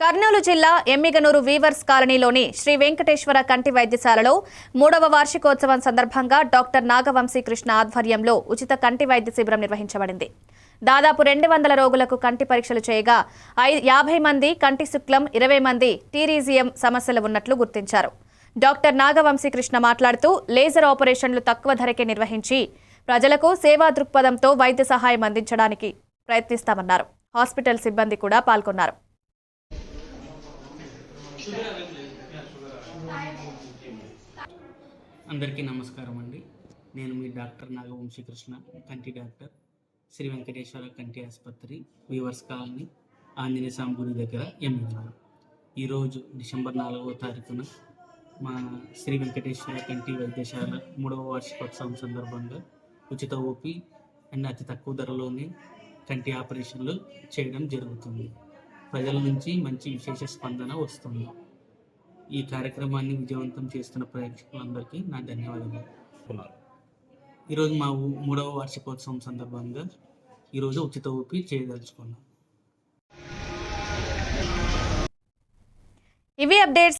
కర్నూలు జిల్లా ఎమ్మిగనూరు వీవర్స్ కాలనీలోని శ్రీ వెంకటేశ్వర కంటి వైద్యశాలలో మూడవ వార్షికోత్సవం సందర్భంగా డాక్టర్ నాగవంశీ కృష్ణ ఆధ్వర్యంలో ఉచిత కంటి వైద్య శిబిరం నిర్వహించబడింది. దాదాపు రెండు వందల రోగులకు కంటి పరీక్షలు చేయగా యాభై మంది కంటి శుక్లం ఇరవై మంది టీరీజియం సమస్యలు ఉన్నట్లు గుర్తించారు. డాక్టర్ నాగవంశీ కృష్ణ మాట్లాడుతూ లేజర్ ఆపరేషన్లు తక్కువ ధరకే నిర్వహించి ప్రజలకు సేవా దృక్పథంతో వైద్య సహాయం అందించడానికి ప్రయత్నిస్తామన్నారు. హాస్పిటల్ సిబ్బంది కూడా పాల్గొన్నారు. అందరికీ నమస్కారం అండి. నేను మీ డాక్టర్ నాగవంశీ కృష్ణ కంటి డాక్టర్ శ్రీ వెంకటేశ్వర కంటి ఆసుపత్రి వీవర్స్ కాలనీ ఆంజనేయ గుడి దగ్గర ఎమ్మెల్యే ఈరోజు డిసెంబర్ నాలుగవ తారీఖున మా శ్రీ వెంకటేశ్వర కంటి వైద్యశాల మూడవ వార్షికోత్సవం సందర్భంగా ఉచిత ఓపీ అండ్ అతి తక్కువ ధరలోనే కంటి ఆపరేషన్లు చేయడం జరుగుతుంది. ప్రజల నుంచి మంచి విశేష స్పందన వస్తుంది. ఈ కార్యక్రమాన్ని విజయవంతం చేస్తున్న ప్రేక్షకులందరికీ నా ధన్యవాదాలు ఈరోజు మా ఊ- మూడవ వార్షికోత్సవం సందర్భంగా ఈరోజు ఉచిత ఊపి చేయదలుచుకున్నాం. ఇవి అప్డేట్స్